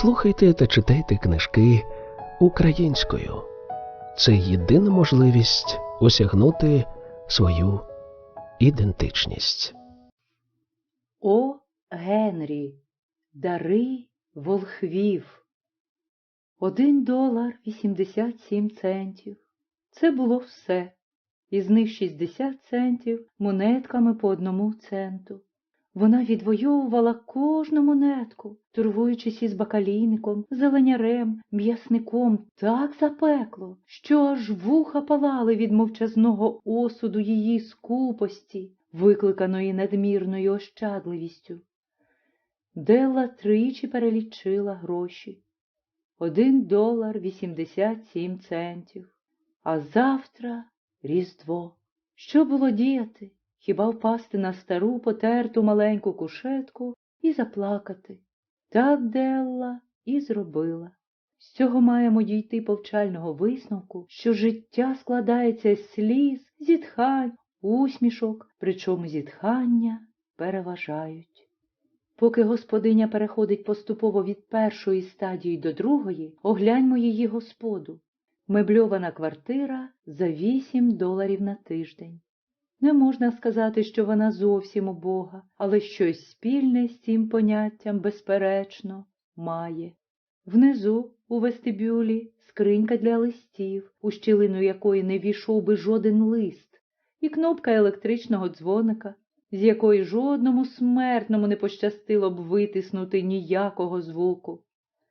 Слухайте та читайте книжки українською. Це єдина можливість осягнути свою ідентичність. О Генрі, дари волхвів. Один долар вісімдесят сім центів. Це було все. Із них 60 центів монетками по одному центу. Вона відвоювала кожну монетку, торгуючись із бакалійником, зеленярем, м'ясником так запекло, що аж вуха палали від мовчазного осуду її скупості, викликаної надмірною ощадливістю. Делла тричі перелічила гроші. Один долар вісімдесят сім центів. А завтра Різдво. Що було діяти? Хіба впасти на стару потерту маленьку кушетку і заплакати? Так Делла і зробила. З цього маємо дійти повчального висновку, що життя складається з сліз, зітхань, усмішок, причому зітхання переважають. Поки господиня переходить поступово від першої стадії до другої, огляньмо її господу. Мебльована квартира за 8 доларів на тиждень. Не можна сказати, що вона зовсім убога, але щось спільне з цим поняттям, безперечно, має. Внизу, у вестибюлі, скринька для листів, у щілину якої не війшов би жоден лист, і кнопка електричного дзвоника, з якої жодному смертному не пощастило б витиснути ніякого звуку.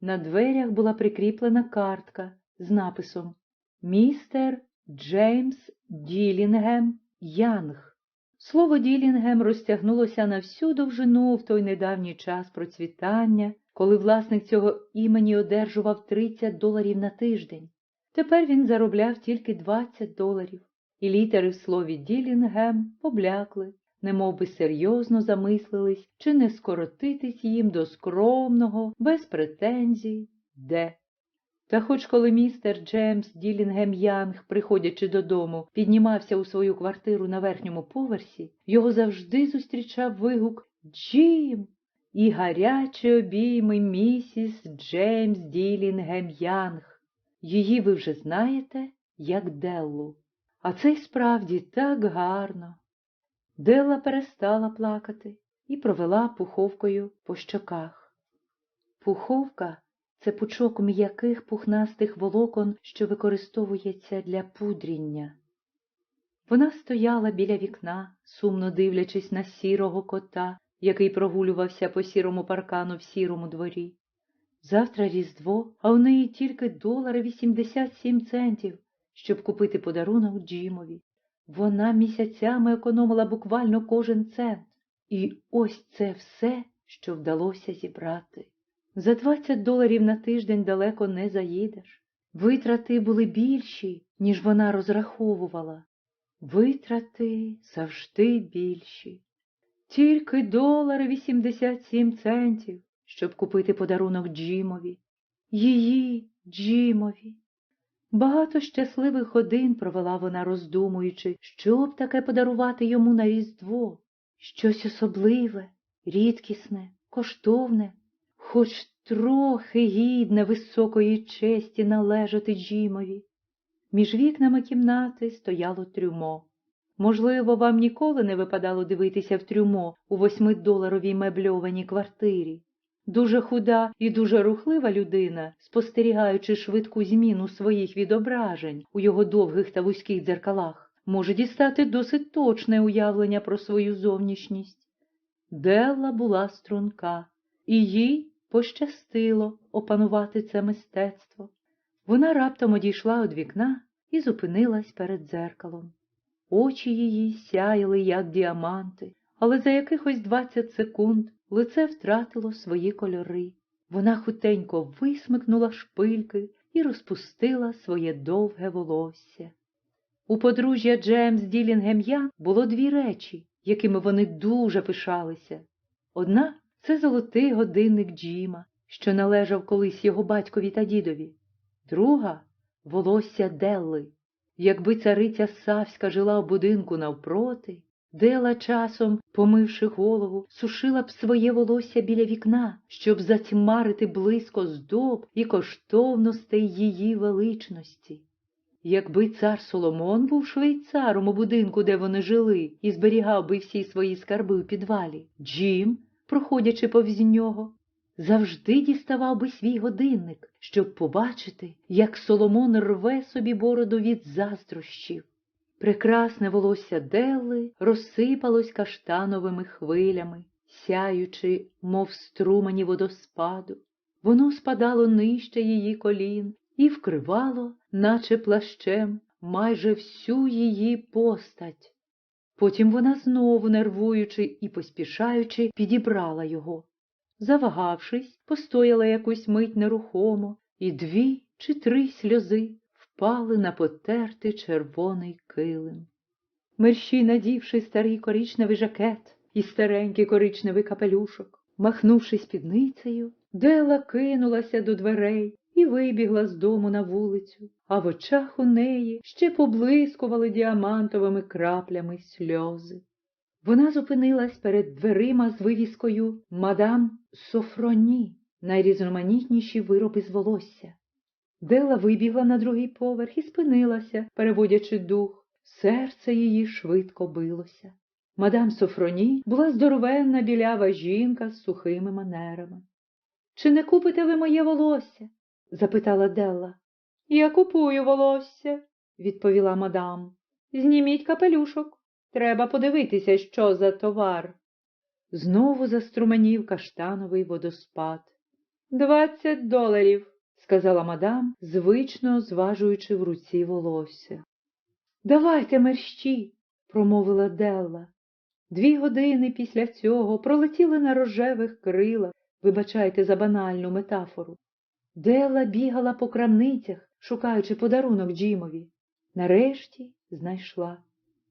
На дверях була прикріплена картка з написом Містер Джеймс Ділінгем Янг. Слово Ділінгем розтягнулося на всю довжину в той недавній час процвітання, коли власник цього імені одержував 30 доларів на тиждень. Тепер він заробляв тільки 20 доларів, і літери в слові Ділінгем поблякли, немов би серйозно замислились, чи не скоротитись їм до скромного, без претензій, де. Та хоч коли містер Джеймс Ділінгем Янг, приходячи додому, піднімався у свою квартиру на верхньому поверсі, його завжди зустрічав вигук Джим і гарячі обійми місіс Джеймс Ділінгем Янг. Її ви вже знаєте, як Деллу. А це й справді так гарно. Делла перестала плакати і провела пуховкою по щоках. Пуховка це пучок м'яких пухнастих волокон, що використовується для пудріння. Вона стояла біля вікна, сумно дивлячись на сірого кота, який прогулювався по сірому паркану в сірому дворі. Завтра Різдво, а в неї тільки долари 87 центів, щоб купити подарунок Джимові. Вона місяцями економила буквально кожен цент. І ось це все, що вдалося зібрати. За 20 доларів на тиждень далеко не заїдеш. Витрати були більші, ніж вона розраховувала. Витрати завжди більші. Тільки долари 87 центів, щоб купити подарунок Джимові. Її Джимові. Багато щасливих годин провела вона, роздумуючи, що б таке подарувати йому на Різдво, щось особливе, рідкісне, коштовне хоч трохи гідне високої честі належати Джімові. Між вікнами кімнати стояло трюмо. Можливо, вам ніколи не випадало дивитися в трюмо у восьмидоларовій мебльованій квартирі. Дуже худа і дуже рухлива людина, спостерігаючи швидку зміну своїх відображень у його довгих та вузьких дзеркалах, може дістати досить точне уявлення про свою зовнішність. Делла була струнка, і їй пощастило опанувати це мистецтво. Вона раптом одійшла від вікна і зупинилась перед дзеркалом. Очі її сяяли, як діаманти, але за якихось двадцять секунд лице втратило свої кольори. Вона хутенько висмикнула шпильки і розпустила своє довге волосся. У подружжя Джеймс Ділінгем Ян було дві речі, якими вони дуже пишалися. Одна це золотий годинник Джима, що належав колись його батькові та дідові. Друга волосся Делли. Якби цариця Савська жила в будинку навпроти, Дела часом, помивши голову, сушила б своє волосся біля вікна, щоб затьмарити близько здоб і коштовностей її величності. Якби цар Соломон був швейцаром у будинку, де вони жили, і зберігав би всі свої скарби у підвалі, Джим, проходячи повз нього, завжди діставав би свій годинник, щоб побачити, як Соломон рве собі бороду від заздрощів. Прекрасне волосся Делли розсипалось каштановими хвилями, сяючи, мов струмені водоспаду. Воно спадало нижче її колін і вкривало, наче плащем, майже всю її постать. Потім вона знову, нервуючи і поспішаючи, підібрала його. Завагавшись, постояла якусь мить нерухомо, і дві чи три сльози впали на потертий червоний килим. Мерщій, надівши старий коричневий жакет і старенький коричневий капелюшок, махнувши спідницею, Дела кинулася до дверей і вибігла з дому на вулицю, а в очах у неї ще поблискували діамантовими краплями сльози. Вона зупинилась перед дверима з вивіскою Мадам Софроні, найрізноманітніші вироби з волосся. Дела вибігла на другий поверх і спинилася, переводячи дух. Серце її швидко билося. Мадам Софроні була здоровенна білява жінка з сухими манерами. Чи не купите ви моє волосся? Запитала Делла. Я купую волосся, відповіла мадам. Зніміть капелюшок. Треба подивитися, що за товар. Знову заструменів каштановий водоспад. Двадцять доларів, сказала мадам, звично зважуючи в руці волосся. Давайте мерщі, промовила Делла. Дві години після цього пролетіли на рожевих крилах, вибачайте за банальну метафору. Делла бігала по крамницях, шукаючи подарунок Джимові. Нарешті знайшла.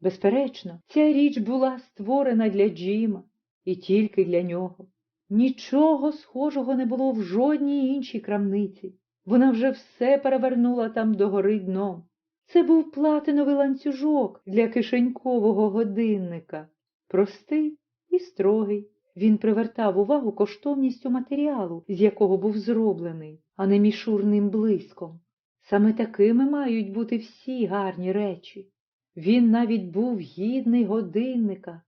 Безперечно, ця річ була створена для Джима і тільки для нього. Нічого схожого не було в жодній іншій крамниці. Вона вже все перевернула там догори дном. Це був платиновий ланцюжок для кишенькового годинника. Простий і строгий. Він привертав увагу коштовністю матеріалу, з якого був зроблений, а не мішурним блиском. Саме такими мають бути всі гарні речі. Він навіть був гідний годинника.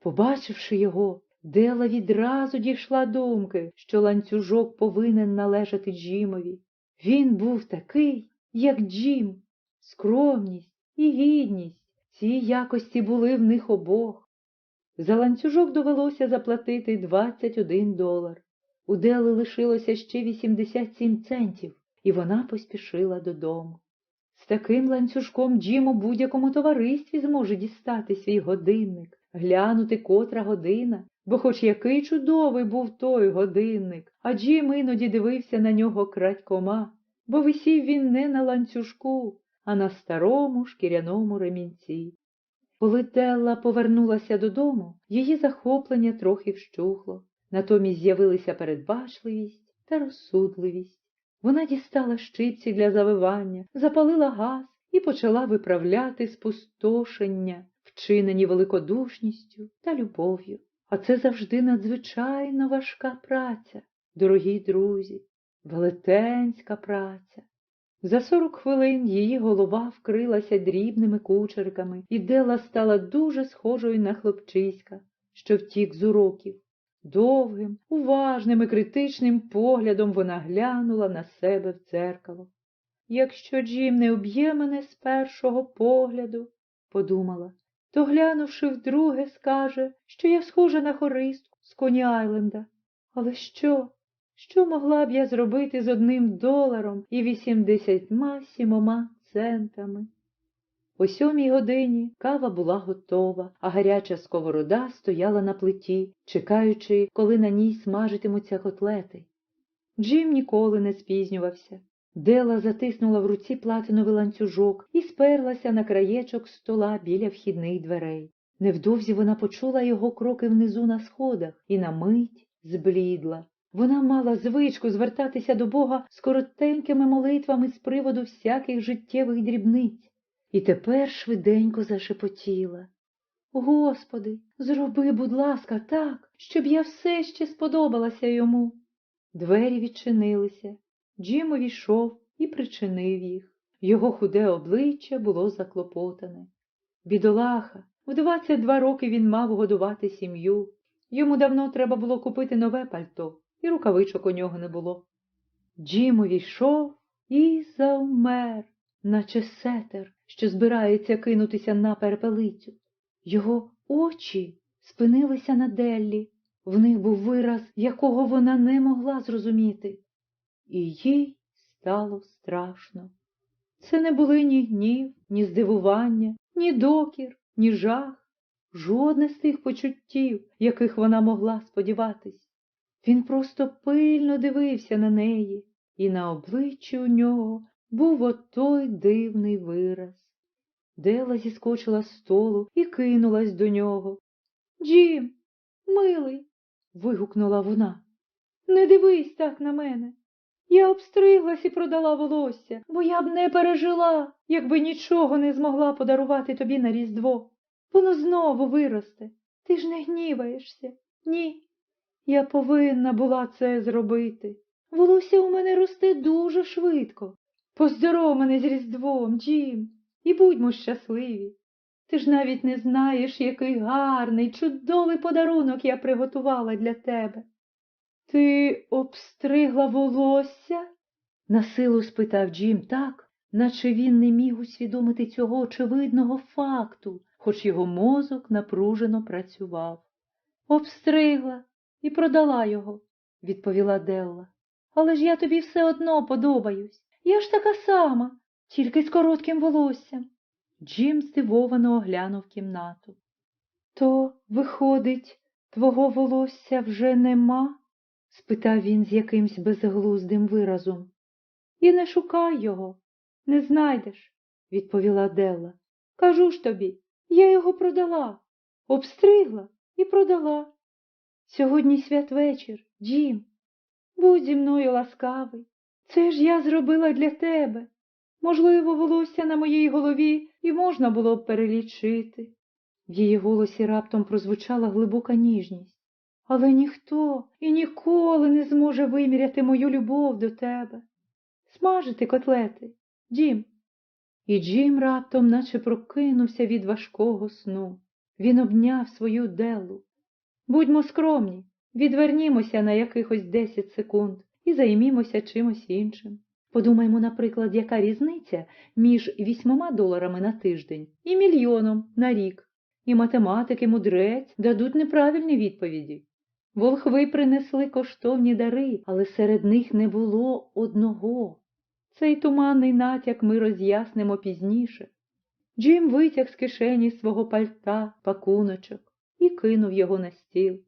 Побачивши його, Дела відразу дійшла думки, що ланцюжок повинен належати Джимові. Він був такий, як Джим. Скромність і гідність. Ці якості були в них обох. За ланцюжок довелося заплатити 21 долар. У Дели лишилося ще 87 центів, і вона поспішила додому. З таким ланцюжком Джим у будь-якому товаристві зможе дістати свій годинник, глянути котра година, бо хоч який чудовий був той годинник, а Джим іноді дивився на нього крадькома, бо висів він не на ланцюжку, а на старому шкіряному ремінці. Коли Делла повернулася додому, її захоплення трохи вщухло, натомість з'явилися передбачливість та розсудливість. Вона дістала щипці для завивання, запалила газ і почала виправляти спустошення, вчинені великодушністю та любов'ю. А це завжди надзвичайно важка праця, дорогі друзі, велетенська праця. За сорок хвилин її голова вкрилася дрібними кучериками, і Дела стала дуже схожою на хлопчиська, що втік з уроків. Довгим, уважним і критичним поглядом вона глянула на себе в дзеркало. Якщо Джим не уб'є мене з першого погляду, подумала, то глянувши вдруге, скаже, що я схожа на хористку з Коні Айленда. Але що? Що могла б я зробити з одним доларом і вісімдесятьма сімома центами? О сьомій годині кава була готова, а гаряча сковорода стояла на плиті, чекаючи, коли на ній смажитимуться котлети. Джим ніколи не спізнювався. Дела затиснула в руці платиновий ланцюжок і сперлася на краєчок стола біля вхідних дверей. Невдовзі вона почула його кроки внизу на сходах і на мить зблідла. Вона мала звичку звертатися до Бога з коротенькими молитвами з приводу всяких життєвих дрібниць, і тепер швиденько зашепотіла. Господи, зроби, будь ласка, так, щоб я все ще сподобалася йому. Двері відчинилися. Джим увійшов і причинив їх. Його худе обличчя було заклопотане. Бідолаха, в 22 роки він мав годувати сім'ю. Йому давно треба було купити нове пальто, і рукавичок у нього не було. Джим увійшов і завмер, наче сетер, що збирається кинутися на перепелицю. Його очі спинилися на Деллі, в них був вираз, якого вона не могла зрозуміти, і їй стало страшно. Це не були ні гнів, ні здивування, ні докір, ні жах, жодне з тих почуттів, яких вона могла сподіватись. Він просто пильно дивився на неї, і на обличчі у нього був отой дивний вираз. Дела зіскочила з столу і кинулась до нього. Джим, милий, вигукнула вона. Не дивись так на мене. Я обстриглась і продала волосся, бо я б не пережила, якби нічого не змогла подарувати тобі на Різдво. Воно знову виросте. Ти ж не гніваєшся. Ні. Я повинна була це зробити. Волосся у мене росте дуже швидко. Поздоров мене з Різдвом, Джим, і будьмо щасливі. Ти ж навіть не знаєш, який гарний, чудовий подарунок я приготувала для тебе. Ти обстригла волосся? насилу спитав Джим так, наче він не міг усвідомити цього очевидного факту, хоч його мозок напружено працював. Обстригла і продала його, відповіла Делла. Але ж я тобі все одно подобаюсь. Я ж така сама, тільки з коротким волоссям. Джим здивовано оглянув кімнату. То, виходить, твого волосся вже нема? спитав він з якимсь безглуздим виразом. І не шукай його, не знайдеш, відповіла Делла. Кажу ж тобі, я його продала, обстригла і продала. Сьогодні святвечір, Джим. Будь зі мною ласкавий. Це ж я зробила для тебе. Можливо, волосся на моїй голові і можна було б перелічити. В її голосі раптом прозвучала глибока ніжність. Але ніхто і ніколи не зможе виміряти мою любов до тебе. Смажити котлети, Джим. І Джим раптом наче прокинувся від важкого сну. Він обняв свою делу. Будьмо скромні, відвернімося на якихось десять секунд і займімося чимось іншим. Подумаймо, наприклад, яка різниця між вісьмома доларами на тиждень і мільйоном на рік. І математики мудрець дадуть неправильні відповіді. Волхви принесли коштовні дари, але серед них не було одного. Цей туманний натяк ми роз'яснимо пізніше. Джим витяг з кишені свого пальта пакуночок і кинув його на стіл.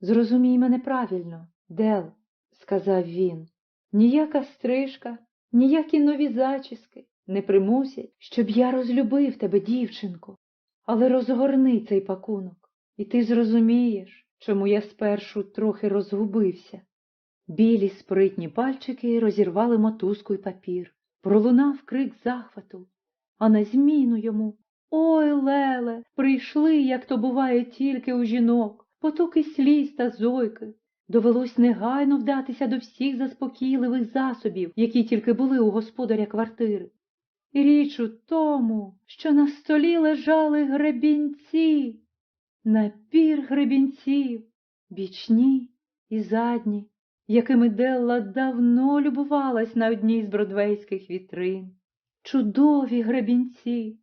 Зрозумій мене правильно, Дел, сказав він. Ніяка стрижка, ніякі нові зачіски не примусять, щоб я розлюбив тебе, дівчинко. Але розгорни цей пакунок, і ти зрозумієш, чому я спершу трохи розгубився. Білі спритні пальчики розірвали мотузку й папір. Пролунав крик захвату, а на зміну йому Ой, Леле, прийшли, як то буває тільки у жінок, потоки сліз та зойки. Довелось негайно вдатися до всіх заспокійливих засобів, які тільки були у господаря квартири. Річ у тому, що на столі лежали гребінці, напір гребінців, бічні і задні, якими Делла давно любувалась на одній з бродвейських вітрин. Чудові гребінці,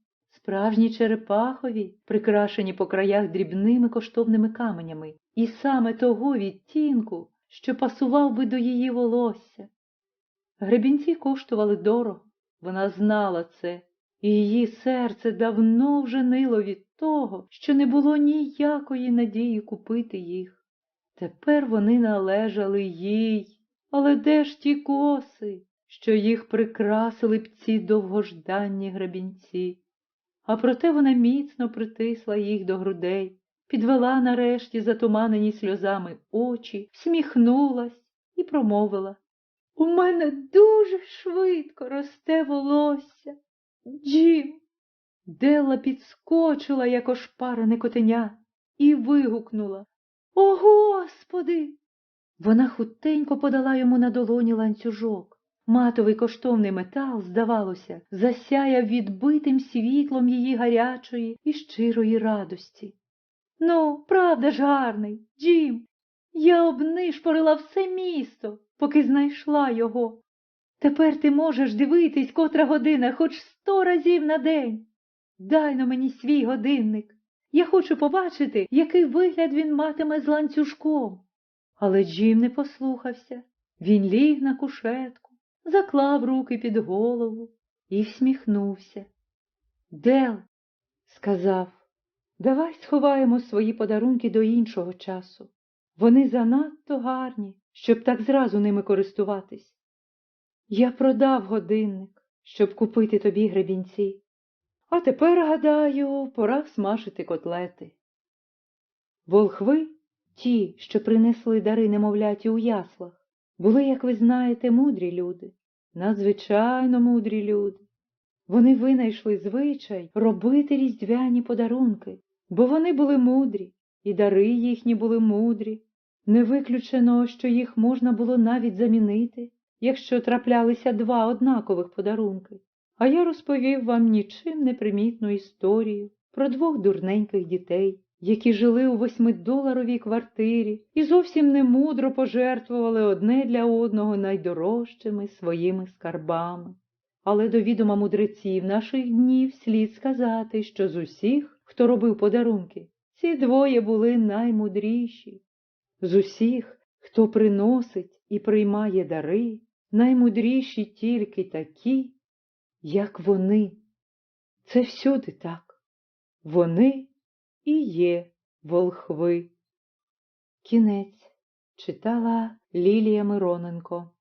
справжні черепахові, прикрашені по краях дрібними коштовними каменями, і саме того відтінку, що пасував би до її волосся. Гребінці коштували дорого, вона знала це, і її серце давно вже нило від того, що не було ніякої надії купити їх. Тепер вони належали їй, але де ж ті коси, що їх прикрасили б ці довгожданні гребінці? А проте вона міцно притисла їх до грудей, підвела нарешті затуманені сльозами очі, всміхнулась і промовила У мене дуже швидко росте волосся. Джим. Делла підскочила, як ошпарене котеня, і вигукнула О, Господи! Вона хутенько подала йому на долоні ланцюжок. Матовий коштовний метал, здавалося, засяяв відбитим світлом її гарячої і щирої радості. Ну, правда ж гарний, Джим, я обнишпорила все місто, поки знайшла його. Тепер ти можеш дивитись, котра година, хоч сто разів на день. Дай на мені свій годинник. Я хочу побачити, який вигляд він матиме з ланцюжком. Але Джим не послухався. Він ліг на кушетку, заклав руки під голову і всміхнувся. Дел, сказав, давай сховаємо свої подарунки до іншого часу. Вони занадто гарні, щоб так зразу ними користуватись. Я продав годинник, щоб купити тобі гребінці. А тепер, гадаю, пора смажити котлети. Волхви, ті, що принесли дари немовляті у яслах, були, як ви знаєте, мудрі люди, надзвичайно мудрі люди. Вони винайшли звичай робити різдвяні подарунки, бо вони були мудрі, і дари їхні були мудрі. Не виключено, що їх можна було навіть замінити, якщо траплялися два однакових подарунки. А я розповів вам нічим не примітну історію про двох дурненьких дітей, які жили у восьмидоларовій квартирі і зовсім немудро пожертвували одне для одного найдорожчими своїми скарбами. Але до відома мудреців наших днів слід сказати, що з усіх, хто робив подарунки, ці двоє були наймудріші. З усіх, хто приносить і приймає дари, наймудріші тільки такі, як вони. Це всюди так. Вони і є волхви. Кінець читала Лілія Мироненко.